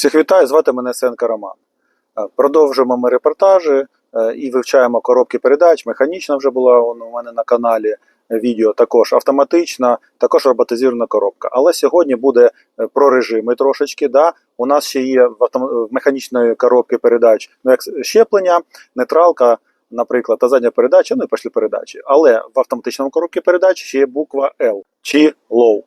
Всіх вітаю, звати мене Сенка Роман. Е, Продовжуємо ми репортажі е, і вивчаємо коробки передач. Механічна вже була у мене на каналі відео, також автоматична, також роботизована коробка. Але сьогодні буде е, про режими трошечки. Да? У нас ще є в, автом... в механічної коробки передач ну, як щеплення, нейтралка, наприклад, та задня передача, ну і пішли передачі. Але в автоматичному коробці передач ще є буква L чи low.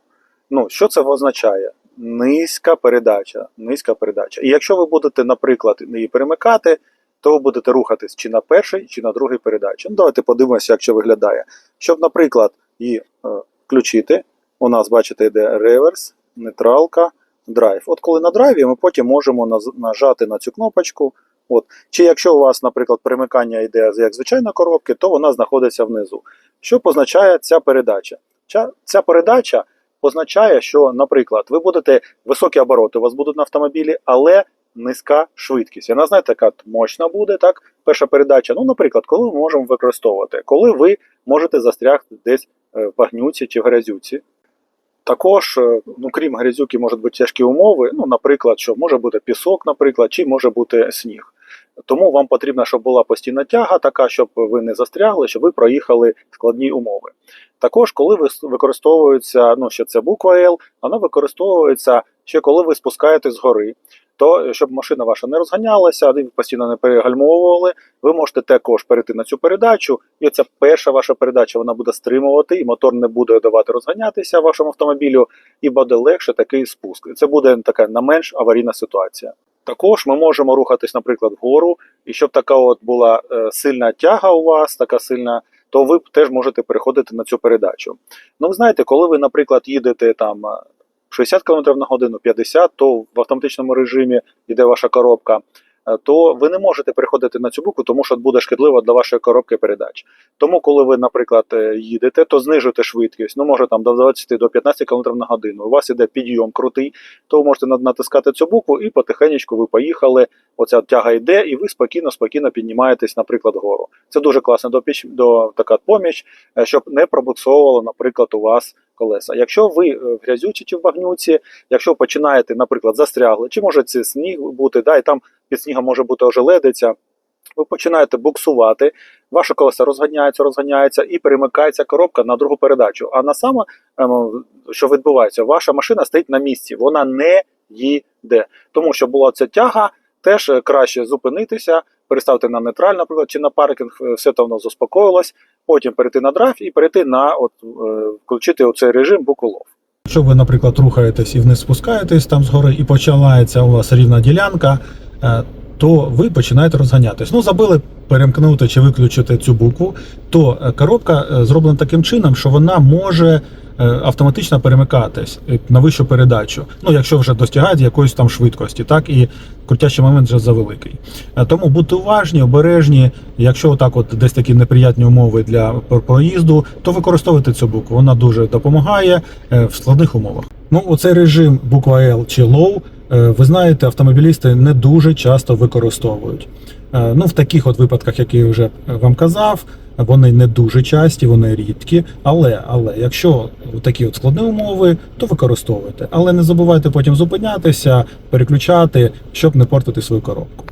Ну, що це означає? Низька передача, низька передача. І якщо ви будете, наприклад, її перемикати, то ви будете рухатись чи на перший, чи на другий передачі. Ну, давайте подивимося, як це виглядає. Щоб, наприклад, її е, включити, у нас, бачите, йде реверс, нейтралка, драйв. От коли на драйві, ми потім можемо нажати на цю кнопочку. От. Чи якщо у вас, наприклад, перемикання йде як звичайна коробки, то вона знаходиться внизу. Що позначає ця передача? Ця, ця передача означає, що, наприклад, ви будете високі обороти, у вас будуть на автомобілі, але низька швидкість. Вона, знаєте, така мощна буде, так? Перша передача. Ну, наприклад, коли ми можемо використовувати, коли ви можете застрягти десь е, в багнюці чи в грязюці. Також, е, ну крім грязюки, можуть бути тяжкі умови. Ну, наприклад, що може бути пісок, наприклад, чи може бути сніг. Тому вам потрібно, щоб була постійна тяга, така, щоб ви не застрягли, щоб ви проїхали складні умови. Також, коли ви використовується, ну ще це буква L, вона використовується ще коли ви спускаєтесь з гори. То щоб машина ваша не розганялася, постійно не перегальмовували, ви можете також перейти на цю передачу, і ця перша ваша передача вона буде стримувати, і мотор не буде давати розганятися вашому автомобілю, і буде легше такий спуск. Це буде така на менш аварійна ситуація. Також ми можемо рухатись, наприклад, вгору, і щоб така от була е, сильна тяга у вас, така сильна, то ви теж можете переходити на цю передачу. Ну, ви знаєте, коли ви, наприклад, їдете там е, 60 км на годину, 50, то в автоматичному режимі йде ваша коробка, е, то ви не можете переходити на цю букву, тому що буде шкідливо для вашої коробки передач. Тому, коли ви, наприклад, е, їдете, то знижуєте швидкість, ну може там до 20 до 15 км на годину. У вас іде підйом крутий, то ви можете натискати цю букву і потихеньку ви поїхали. Оця тяга йде, і ви спокійно, спокійно піднімаєтесь, наприклад, вгору. Це дуже класно до, піч- до така поміч, е, щоб не пробуксовувало, наприклад, у вас колеса. Якщо ви е, в грязючі чи в багнюці, якщо починаєте, наприклад, застрягли, чи може це сніг бути, да, і там під снігом може бути ожеледиця, ви починаєте буксувати, ваше колесо розганяється, розганяється і перемикається коробка на другу передачу. А на саме, ем, що відбувається, ваша машина стоїть на місці, вона не їде. Тому що була ця тяга, теж е, краще зупинитися, переставити на нейтраль, наприклад, чи на паркінг, е, все то воно заспокоїлось, потім перейти на драйв і перейти на от, е, включити оцей режим буколов. лов. Якщо ви, наприклад, рухаєтесь і вниз спускаєтесь там згори, і почалається у вас рівна ділянка, е, то ви починаєте розганятись. Ну, забили перемкнути чи виключити цю букву, то е, коробка е, зроблена таким чином, що вона може е, автоматично перемикатись на вищу передачу. Ну, якщо вже достигає якоїсь там швидкості, так і крутящий момент вже завеликий. Тому будьте уважні, обережні. Якщо отак, от десь такі неприятні умови для пр- проїзду, то використовуйте цю букву. Вона дуже допомагає в складних умовах. Ну, оцей режим буква L чи Low, ви знаєте, автомобілісти не дуже часто використовують. Е, Ну, в таких от випадках, які я вже вам казав, вони не дуже часті, вони рідкі. Але, але якщо такі от складні умови, то використовуйте. Але не забувайте потім зупинятися, переключати, щоб не портити свою коробку.